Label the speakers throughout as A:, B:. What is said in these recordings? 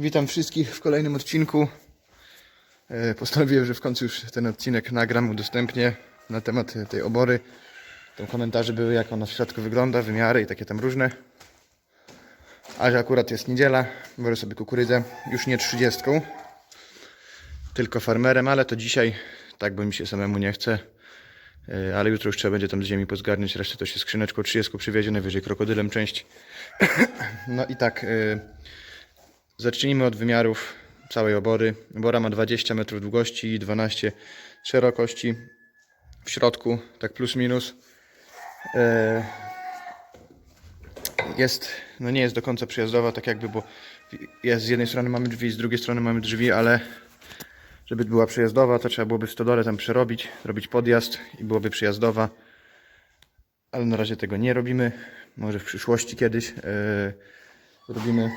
A: Witam wszystkich w kolejnym odcinku. E, Postanowiłem, że w końcu już ten odcinek nagram, udostępnię na temat tej obory. Tam komentarze były, jak ona w środku wygląda, wymiary i takie tam różne. A że akurat jest niedziela, biorę sobie kukurydzę, już nie 30, tylko farmerem, ale to dzisiaj, tak bo mi się samemu nie chce. E, Ale jutro już trzeba będzie tam z ziemi pozgarniać, resztę to się skrzyneczką 30 przywiezie, najwyżej krokodylem część. No i tak, e, zacznijmy od wymiarów całej obory. Obora ma 20 metrów długości i 12 szerokości. W środku, tak plus minus, e, jest, no nie jest do końca przyjazdowa, tak jakby, bo jest, z jednej strony mamy drzwi, z drugiej strony mamy drzwi, ale żeby była przejazdowa, to trzeba byłoby stodole tam przerobić, robić podjazd i byłoby przyjazdowa. Ale na razie tego nie robimy. Może w przyszłości kiedyś yy, robimy,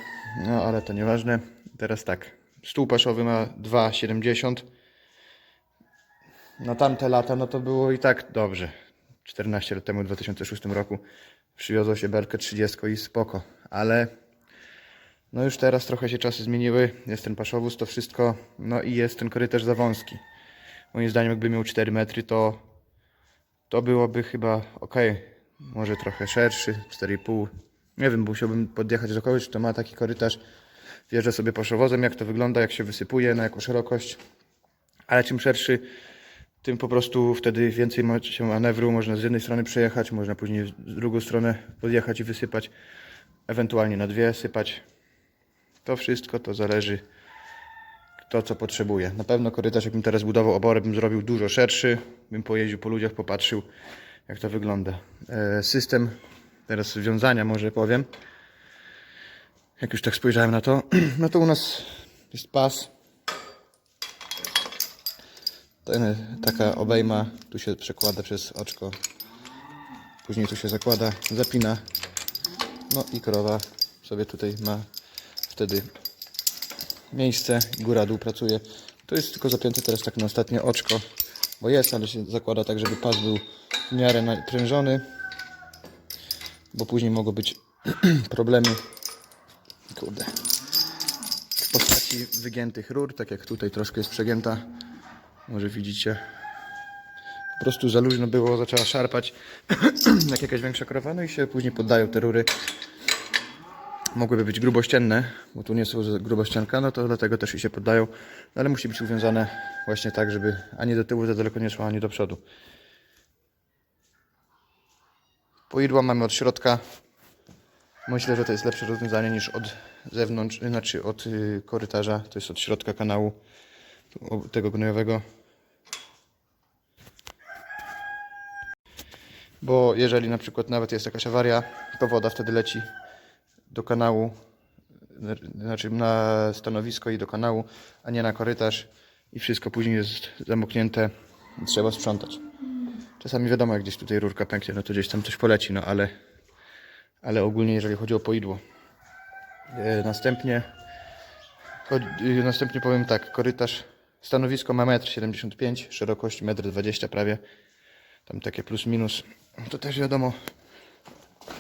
A: no ale to nieważne. Teraz tak, stół paszowy ma 2,70. Na tamte lata, no to było i tak dobrze. 14 lat temu, w 2006 roku przywiozło się belkę 30 i spoko, ale no już teraz trochę się czasy zmieniły, jest ten paszowóz, to wszystko, no i jest ten korytarz za wąski. Moim zdaniem jakby miał 4 metry, to to byłoby chyba ok. Może trochę szerszy, 4,5. Nie wiem, musiałbym podjechać do kogoś, kto ma taki korytarz. Wjeżdża sobie paszowozem, jak to wygląda, jak się wysypuje, na jaką szerokość. Ale czym szerszy, tym po prostu wtedy więcej ma się manewru. Można z jednej strony przejechać, można później z drugą stronę podjechać i wysypać. Ewentualnie na dwie sypać. To wszystko to zależy kto co potrzebuje. Na pewno korytarz, jakbym teraz budował oborę, bym zrobił dużo szerszy, bym pojeździł po ludziach, popatrzył jak to wygląda. E, system teraz wiązania może powiem. Jak już tak spojrzałem na to, no to u nas jest pas. Ten, taka obejma, tu się przekłada przez oczko. Później tu się zakłada, zapina. No i krowa sobie tutaj ma wtedy miejsce, góra dół pracuje. To jest tylko zapięte teraz tak na ostatnie oczko, bo jest, ale się zakłada tak, żeby pas był w miarę naprężony, bo później mogą być problemy. Kurde, w postaci wygiętych rur, tak jak tutaj troszkę jest przegięta, może widzicie. Po prostu za luźno było, zaczęła szarpać jak jakaś większa krowa, no i się później poddają te rury. Mogłyby być grubościenne, bo tu nie są grubościanka, no to dlatego też się poddają, no ale musi być uwiązane właśnie tak, żeby ani do tyłu za daleko nie szło, ani do przodu. Poidła mamy od środka. Myślę, że to jest lepsze rozwiązanie niż od zewnątrz, znaczy od y, korytarza, to jest od środka kanału tego gnojowego. Bo jeżeli na przykład nawet jest jakaś awaria, to woda wtedy leci do kanału, znaczy na stanowisko i do kanału, a nie na korytarz i wszystko później jest zamknięte trzeba sprzątać. Czasami wiadomo, jak gdzieś tutaj rurka pęknie, no to gdzieś tam coś poleci, no ale, ale ogólnie jeżeli chodzi o poidło. E, następnie, e, następnie powiem tak, korytarz, stanowisko ma 1,75 m, szerokość 1,20 m prawie, tam takie plus minus, to też wiadomo,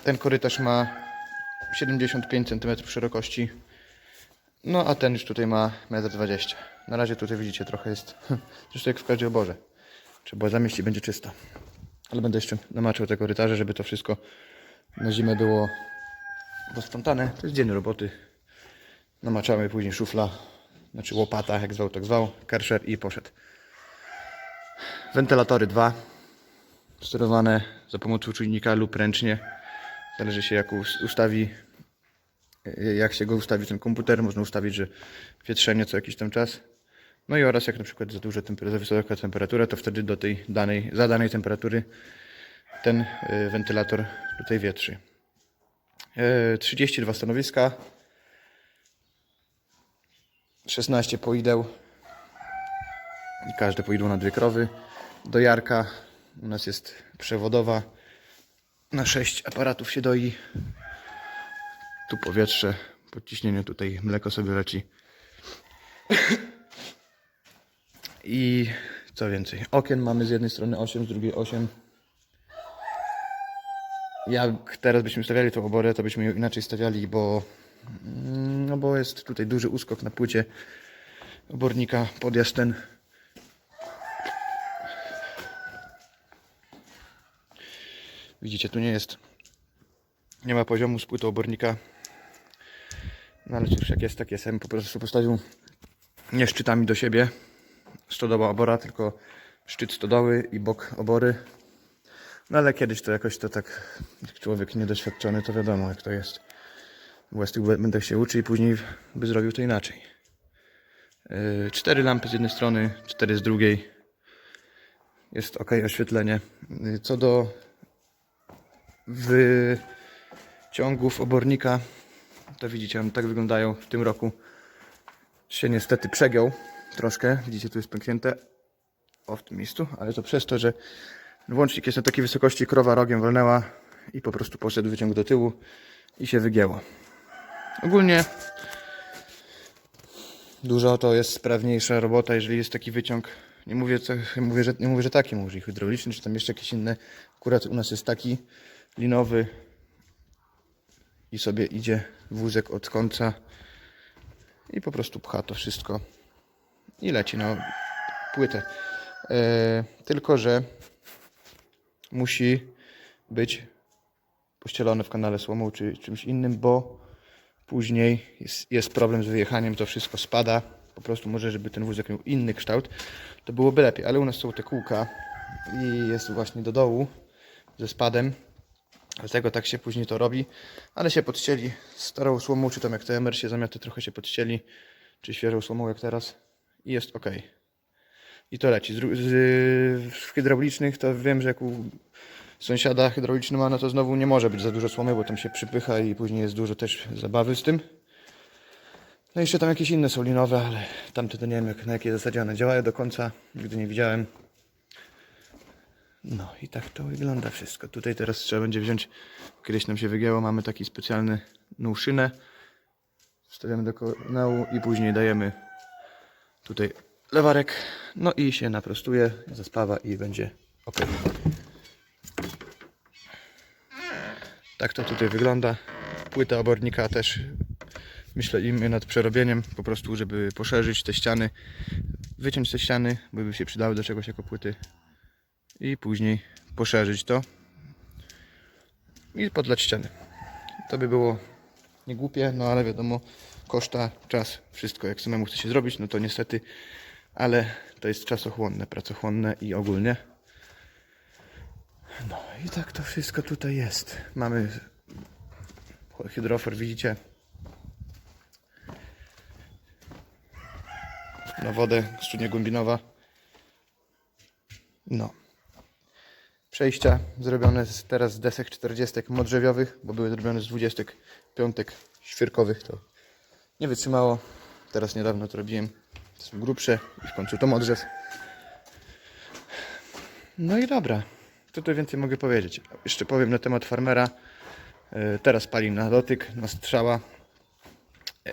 A: ten korytarz ma 75 cm szerokości. No a ten już tutaj ma 1,20 m. Na razie tutaj widzicie trochę jest, zresztą jak w każdej oborze. Trzeba zamieścić i będzie czysto. Ale będę jeszcze namaczał te korytarze, żeby to wszystko na zimę było posprzątane. To jest dzień roboty. Namaczamy później szufla, znaczy łopata, jak zwał, tak zwał, kerszer i poszedł. Wentylatory dwa, sterowane za pomocą czujnika lub ręcznie. Zależy się jak us- ustawi, y, jak się go ustawi ten komputer. Można ustawić, że wietrzenie co jakiś tam czas. No i oraz jak na przykład za duża temperatura, za wysoka temperatura, to wtedy do tej danej, za danej temperatury ten y, wentylator tutaj wietrzy. Y, 32 stanowiska, 16 poideł i każde poidło na dwie krowy. Dojarka u nas jest przewodowa, na 6 aparatów się doi. Tu powietrze, podciśnienie, tutaj mleko sobie leci. I co więcej, okien mamy z jednej strony 8, z drugiej 8. Jak teraz byśmy stawiali tą oborę, to byśmy ją inaczej stawiali, bo Mm, No bo jest tutaj duży uskok na płycie obornika, podjazd ten. Widzicie, tu nie jest, nie ma poziomu z płytą obornika. No ale cóż, jak jest, tak jest. Po prostu postawił nie szczytami do siebie stodoła obora, tylko szczyt stodoły i bok obory. No ale kiedyś to jakoś to tak, człowiek niedoświadczony, to wiadomo jak to jest. Tych będę się uczył i później by zrobił to inaczej. Yy, Cztery lampy z jednej strony, cztery z drugiej. Jest ok oświetlenie. Yy, Co do wyciągów obornika, to widzicie, one tak wyglądają w tym roku. Się niestety przegiął troszkę. Widzicie, tu jest pęknięte o w tym miejscu, ale to przez to, że włącznik jest na takiej wysokości, krowa rogiem walnęła i po prostu poszedł wyciąg do tyłu i się wygięło. Ogólnie dużo to jest sprawniejsza robota, jeżeli jest taki wyciąg. Nie mówię, co, mówię, że, nie mówię, że taki, może hydrauliczny, czy tam jeszcze jakiś inny. Akurat u nas jest taki linowy i sobie idzie wózek od końca i po prostu pcha to wszystko i leci na płytę. E, tylko, że musi być pościelone w kanale słomą czy czymś innym, bo później jest, jest problem z wyjechaniem, to wszystko spada. Po prostu może, żeby ten wózek miał inny kształt, to byłoby lepiej. Ale u nas są te kółka i jest właśnie do dołu ze spadem. Dlatego tak się później to robi. Ale się podścieli starą słomą, czy tam jak TMR się zamiaty trochę się podścieli, czy świeżą słomą jak teraz i jest ok. I to leci. Z, z, z hydraulicznych to wiem, że jak u sąsiada hydrauliczny ma, no to znowu nie może być za dużo słomy, bo tam się przypycha i później jest dużo też zabawy z tym. No i jeszcze tam jakieś inne są linowe, ale tamte to nie wiem jak, na jakiej zasadzie one działają do końca. Nigdy nie widziałem. No i tak to wygląda wszystko. Tutaj teraz trzeba będzie wziąć, kiedyś nam się wygięło, mamy taki specjalny nóżynę. Wstawiamy do kanału i później dajemy tutaj lewarek. No i się naprostuje, zaspawa i będzie ok. Tak to tutaj wygląda. Płyta obornika też myślimy nad przerobieniem, po prostu żeby poszerzyć te ściany, wyciąć te ściany, bo by się przydały do czegoś jako płyty i później poszerzyć to i podlać ściany. To by było nie głupie, no ale wiadomo, koszta, czas, wszystko jak samemu chce się zrobić, no to niestety, ale to jest czasochłonne, pracochłonne i ogólnie. No i tak to wszystko tutaj jest. Mamy hydrofor, widzicie? Na wodę, studnia głębinowa. No. Przejścia zrobione z, teraz z desek 40 modrzewiowych, bo były zrobione z 25 świerkowych. To nie wytrzymało. Teraz niedawno to robiłem. To są grubsze i w końcu to modrzew. No i dobra. Co tu więcej mogę powiedzieć? Jeszcze powiem na temat farmera. E, Teraz pali na dotyk, na strzała. E,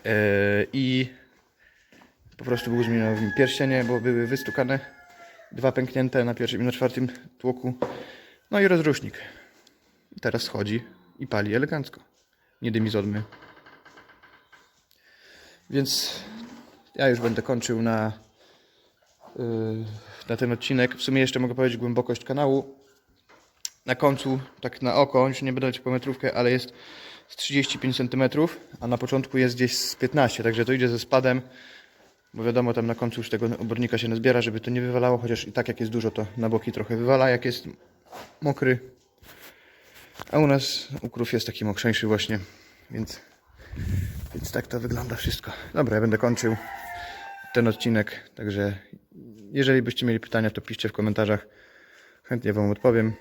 A: I po prostu był zmieniony pierścienie, bo były wystukane. Dwa pęknięte na pierwszym i na czwartym tłoku. No i rozrusznik. Teraz schodzi i pali elegancko. Nie dymi z odmy. Więc ja już będę kończył na, yy, na ten odcinek. W sumie jeszcze mogę powiedzieć głębokość kanału. Na końcu, tak na oko, już nie będę leciał po metrówkę, ale jest z 35 cm, a na początku jest gdzieś z 15, także to idzie ze spadem. Bo wiadomo, tam na końcu już tego obornika się nazbiera, żeby to nie wywalało, chociaż i tak jak jest dużo, to na boki trochę wywala, jak jest mokry. A u nas ukrów jest taki mokrzeńszy właśnie, więc, więc tak to wygląda wszystko. Dobra, ja będę kończył ten odcinek, także jeżeli byście mieli pytania, to piszcie w komentarzach. Chętnie Wam odpowiem.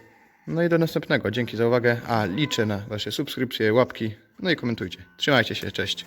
A: No i do następnego. Dzięki za uwagę. A liczę na Wasze subskrypcje, łapki. No i komentujcie. Trzymajcie się, cześć.